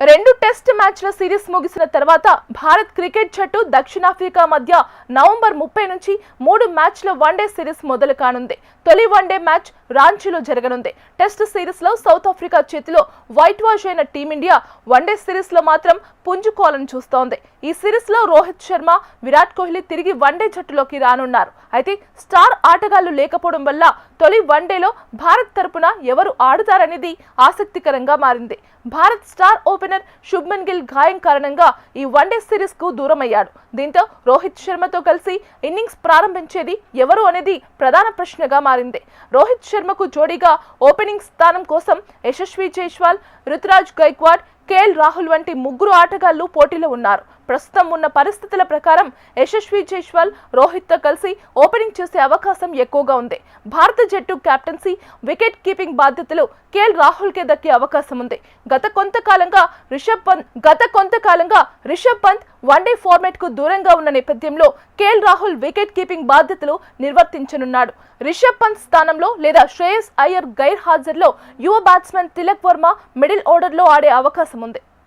రెండు టెస్ట్ మ్యాచ్ల సిరీస్ ముగిసిన తర్వాత భారత్ క్రికెట్ జట్టు దక్షిణాఫ్రికా మధ్య నవంబర్ ముప్పై నుంచి మూడు మ్యాచ్ల వన్డే సిరీస్ మొదలు కానుంది. తొలి వన్డే మ్యాచ్ రాంచీలో జరగనుంది. టెస్ట్ సిరీస్లో సౌత్ ఆఫ్రికా చేతిలో వైట్ వాష్ అయిన టీమిండియా వన్డే సిరీస్లో మాత్రం పుంజుకోవాలని చూస్తోంది. ఈ సిరీస్లో రోహిత్ శర్మ విరాట్ కోహ్లీ తిరిగి వన్డే జట్టులోకి రానున్నారు. అయితే స్టార్ ఆటగాళ్ళు లేకపోవడం వల్ల తొలి వన్డేలో భారత్ తరపున ఎవరు ఆడుతారనేది ఆసక్తికరంగా మారింది. భారత్ స్టార్ ఓపెనర్ శుభ్మన్ గిల్ గాయం కారణంగా ఈ వన్డే సిరీస్కు దూరమయ్యాడు. దీంతో రోహిత్ శర్మతో కలిసి ఇన్నింగ్స్ ప్రారంభించేది ఎవరు అనేది ప్రధాన ప్రశ్నగా మారింది. రోహిత్ శర్మ శర్మకు జోడీగా ఓపెనింగ్ స్థానం కోసం యశస్వి జైస్వాల్ రుతురాజ్ గైక్వాడ్ కేఎల్ రాహుల్ వంటి ముగ్గురు ఆటగాళ్ళు పోటీలో ఉన్నారు. ప్రస్తుతం ఉన్న పరిస్థితుల ప్రకారం యశస్వి జైస్వాల్ రోహిత్తో కలిసి ఓపెనింగ్ చేసే అవకాశం ఎక్కువగా ఉంది. భారత జట్టు కెప్టెన్సీ వికెట్ కీపింగ్ బాధ్యతలు కేఎల్ రాహుల్ కే దక్కే అవకాశం ఉంది. గత కొంతకాలంగా రిషబ్ పంత్ గత కొంతకాలంగా రిషబ్ పంత్ వన్డే ఫార్మాట్కు దూరంగా ఉన్న నేపథ్యంలో కేఎల్ రాహుల్ వికెట్ కీపింగ్ బాధ్యతలు నిర్వర్తించనున్నాడు. రిషబ్ పంత్ స్థానంలో లేదా శ్రేయస్ అయ్యర్ గైర్ హాజరులో యువ బ్యాట్స్మెన్ తిలక్ వర్మ మిడిల్ ఆర్డర్లో ఆడే అవకాశం un